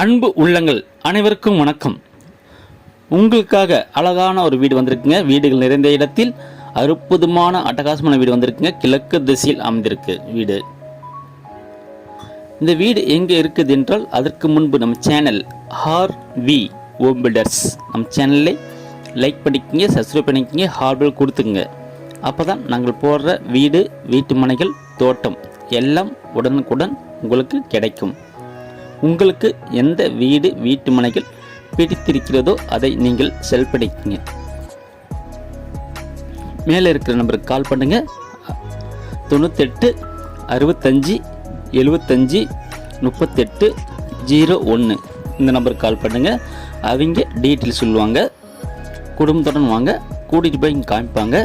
அன்பு உள்ளங்கள் அனைவருக்கும் வணக்கம். உங்களுக்காக அழகான ஒரு வீடு வந்திருக்குங்க. வீடுகள் நிறைந்த இடத்தில் அற்புதமான அட்டகாசமான வீடு வந்திருக்குங்க. கிழக்கு திசையில் அமைந்திருக்கு வீடு. இந்த வீடு எங்கே இருக்குது என்றால் அதற்கு முன்பு நம்ம சேனல் ஹார் வி ஓம் பில்டர்ஸ் நம்ம சேனலை லைக் பண்ணிக்கங்க சப்ஸ்கிரைப் பண்ணிக்கங்க ஹார்பில் கொடுத்துங்க அப்போ தான் நாங்கள் போடுற வீடு வீட்டு மனைகள் தோட்டம் எல்லாம் உடனுக்குடன் உங்களுக்கு கிடைக்கும். உங்களுக்கு எந்த வீடு வீட்டு மனைகள் பிடித்திருக்கிறதோ அதை நீங்கள் செல் பண்ணிக்கங்க மேலே இருக்கிற நம்பருக்கு கால் பண்ணுங்க. தொண்ணூத்தெட்டு அறுபத்தஞ்சி எழுபத்தஞ்சி முப்பத்தெட்டு ஜீரோ ஒன்று இந்த நம்பருக்கு கால் பண்ணுங்க. அவங்க டீட்டெயில் சொல்லுவாங்க. குடும்பத்துடன் வாங்க. கூட்டிகிட்டு போய் இங்கே காமிப்பாங்க.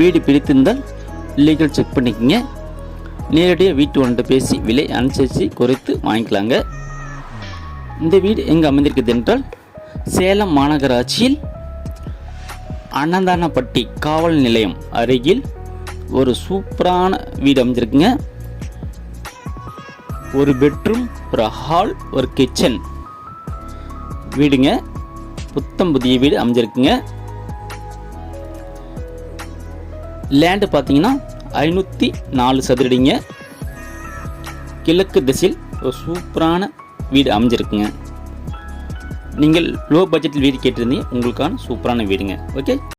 வீடு பிடித்திருந்தால் லீகல் செக் பண்ணிக்கங்க. நேரடியாக வீட்டு ஒன்றை பேசி விலை அனுசரித்து குறைத்து வாங்கிக்கலாங்க. இந்த வீடு எங்கே அமைந்திருக்குது என்றால் சேலம் மாநகராட்சியில் அன்னதானப்பட்டி காவல் நிலையம் அருகில் ஒரு சூப்பரான வீடு அமைஞ்சிருக்குங்க ஒரு பெட்ரூம் ஒரு ஹால் ஒரு கிச்சன் வீடுங்க. புத்தம் புதிய வீடு அமைஞ்சிருக்குங்க லேண்டு பார்த்தீங்கன்னா ஐநூற்றி நாலு சதுரடிங்க. கிழக்கு திசையில் ஒரு சூப்பரான வீடு அமைஞ்சிருக்குங்க. நீங்கள் லோ பட்ஜெட்டில் வீடு கேட்டிருந்தீங்க உங்களுக்கான சூப்பரான வீடுங்க. ஓகே?